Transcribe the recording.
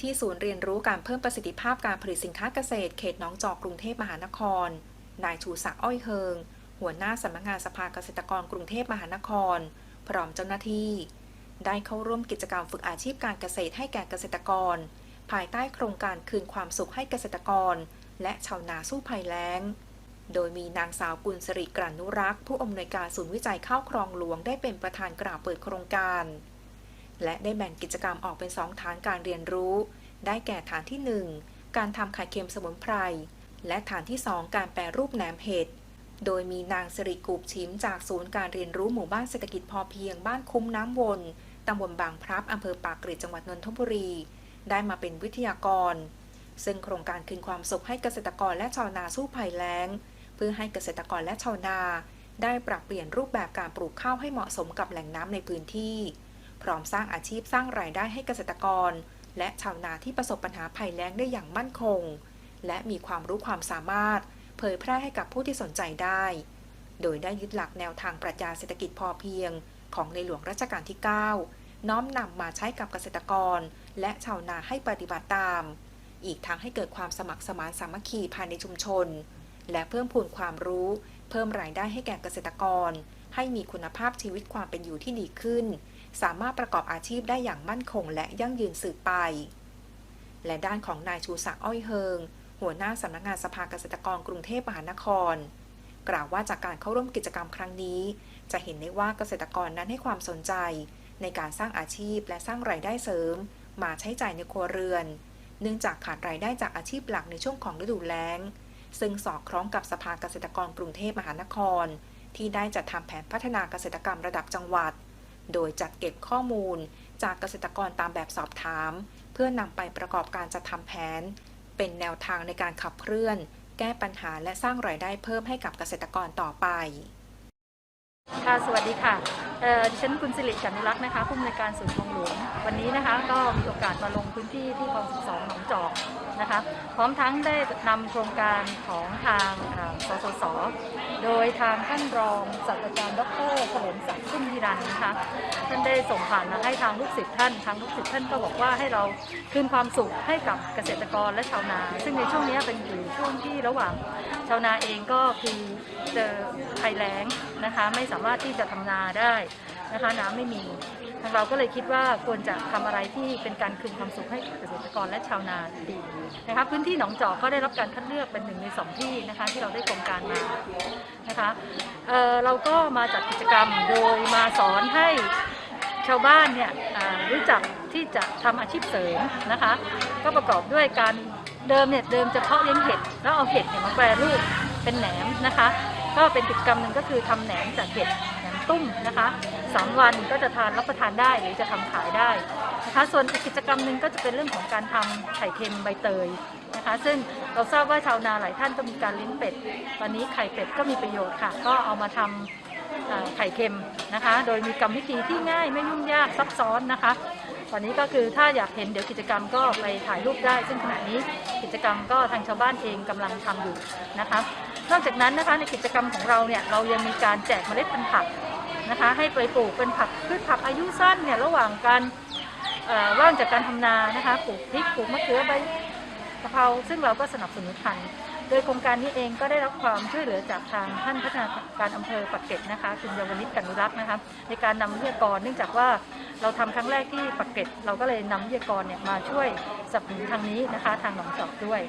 ที่ศูนย์เรียนรู้การเพิ่มประสิทธิภาพการผลิตสินค้าเกษตรเขตหนองจอกกรุงเทพมหานคร นายชูศักดิ์อ้อยเฮิง หัวหน้าสำนักงานสภาเกษตรกรกรุงเทพมหานคร พร้อมเจ้าหน้าที่ ได้เข้าร่วมกิจกรรมฝึกอาชีพการเกษตรให้แก่เกษตรกร ภายใต้โครงการคืนความสุขให้เกษตรกร และชาวนาสู้ภัยแล้ง โดยมีนางสาวกุลสริกรันนุรักษ์ผู้อำนวยการศูนย์วิจัยข้าวครองหลวงได้เป็นประธานกล่าวเปิดโครงการ และได้แบ่งกิจกรรมออกเป็นสองฐานการเรียนรู้ ได้แก่ฐานที่ 1 การทำไข่เค็มสมุนไพร และฐานที่ 2 การแปรรูปแหนมเห็ด โดยมีนางสิริกูบชิมจากศูนย์การเรียนรู้หมู่บ้านเศรษฐกิจพอเพียงบ้านคุ้มน้ำวนตำบลบางพลับอำเภอปากเกร็ดจังหวัดนนทบุรี ได้มาเป็นวิทยากร ซึ่งโครงการคืนความสุขให้เกษตรกรและชาวนาสู้ภัยแล้ง เพื่อให้เกษตรกรและชาวนา ได้ปรับเปลี่ยนรูปแบบการปลูกข้าวให้เหมาะสมกับแหล่งน้ำในพื้นที่ ร้อมสร้างอาชีพสร้างรายได้ให้เกษตรกร และชาวนาที่ประสบปัญหาภัยแล้งได้อย่างมั่นคง และมีความรู้ความสามารถ เผยแพร่ให้กับผู้ที่สนใจได้ โดยได้ยึดหลักแนวทางปรัชญาเศรษฐกิจพอเพียง ของในหลวงรัชกาลที่ 9 น้อมนำมาใช้กับเกษตรกร และชาวนาให้ปฏิบัติตาม อีกทั้งให้เกิดความสมัครสมานสามัคคีภายในชุมชน และเพิ่มพูนความรู้ เพิ่มรายได้ให้แก่เกษตรกร ให้มีคุณภาพชีวิตความเป็นอยู่ที่ดีขึ้น สามารถประกอบอาชีพได้อย่างมั่นคงและยั่งยืนสืบไป และด้านของนายชูศักดิ์อ้อยเฮิง หัวหน้าสำนักงานสภาเกษตรกรกรุงเทพมหานคร กล่าวว่าจากการเข้าร่วมกิจกรรมครั้งนี้ จะเห็นได้ว่าเกษตรกรนั้นให้ความสนใจ ในการสร้างอาชีพและสร้างรายได้เสริม มาใช้จ่ายในครัวเรือน เนื่องจากขาดรายได้จากอาชีพหลักในช่วงของฤดูแล้ง ซึ่งสอดคล้องกับสภาเกษตรกรกรุงเทพมหานคร ที่ได้จัดทำแผนพัฒนาเกษตรกรรมระดับจังหวัด โดยจัดเก็บข้อมูลจากเกษตรกรตามแบบสอบถาม เพื่อนำไปประกอบการจัดทำแผน เป็นแนวทางในการขับเคลื่อน แก้ปัญหาและสร้างรายได้เพิ่มให้กับเกษตรกรต่อไป ค่ะ สวัสดีค่ะ ดิฉันคุณสิริจันนุรักษ์นะคะผู้อำนวยการศูนย์คลองหลวงวันนี้นะคะก็มีโอกาสมาลงพื้นที่ที่คลอง 12 หนองจอกนะคะพร้อมทั้งได้นำโครงการของทางสสส โดยทางท่านรองศาสตราจารย์ดรเฉลิมศักดิ์ชุ่มยิรันนะคะท่านได้ส่งผ่านมาให้ทางลูกศิษย์ท่าน ทางลูกศิษย์ท่านก็บอกว่าให้เราคืนความสุขให้กับเกษตรกรและชาวนา ซึ่งในช่วงนี้เป็นอยู่ช่วงที่ระหว่างชาวนาเองก็คือเจอภัยแล้งนะคะไม่สามารถที่จะทำนาได้ นะคะน้ำไม่มี ทางเราก็เลยคิดว่าควรจะทำอะไรที่เป็นการคืนความสุขให้เกษตรกรและชาวนาดีนะคะพื้นที่หนองจอกก็ได้รับการคัดเลือกเป็นหนึ่งในสองที่นะคะที่เราได้โครงการมานะคะเเราก็มาจัดกิจกรรมโดยมาสอนให้ชาวบ้านเนี่ยรู้จักที่จะทำอาชีพเสริมนะคะ ก็ประกอบด้วยการเดิมเนี่ยเดิมจะเพาะเลี้ยงเห็ดแล้วเอาเห็ดเนี่ยมาแปรรูปเป็นแหนมนะคะ ก็เป็นกิจกรรมหนึ่งก็คือทำแหนมจากเห็ดแหนมตุ้มนะคะสามวันก็จะทานรับประทานได้หรือจะทำขายได้นะคะส่วนอีกกิจกรรมหนึ่งก็จะเป็นเรื่องของการทำไข่เค็มใบเตยนะคะ ซึ่งเราทราบว่าชาวนาหลายท่านก็มีการเลี้ยงเป็ด ตอนนี้ไข่เป็ดก็มีประโยชน์ค่ะ ก็เอามาทำเอ่อไข่เค็มนะคะ โดยมีกรรมวิธีที่ง่ายไม่ยุ่งยากซับซ้อนนะคะ ตอนนี้ก็คือถ้าอยากเห็นเดี๋ยวกิจกรรมก็ไปถ่ายรูปได้ ซึ่งขณะนี้กิจกรรมก็ทางชาวบ้านเองกำลังทำอยู่นะคะนอกจากนั้นนะคะในกิจกรรมของเราเนี่ยเรายังมีการแจกเมล็ดพันธุ์ผักนะคะให้ไปปลูกเป็นผักพืชผักอายุสั้นเนี่ยระหว่างการว่างจากการทำนานะคะปลูกพริกปลูกมะเขือใบกะเพราซึ่งเราก็สนับสนุนทันโดยโครงการนี้เองก็ได้รับความช่วยเหลือจากทางท่านพัฒนาการอำเภอปักเกร็ดนะคะคุณเยาวนิตกันนุรักษ์นะคะในการนำวิทยากรเนื่องจากว่า เราทำครั้งแรกที่ปักเกร็ดเราก็เลยนำวิทยากรเนี่ยมาช่วยสนับสนุนทางนี้นะคะ ทางหนองจอกด้วย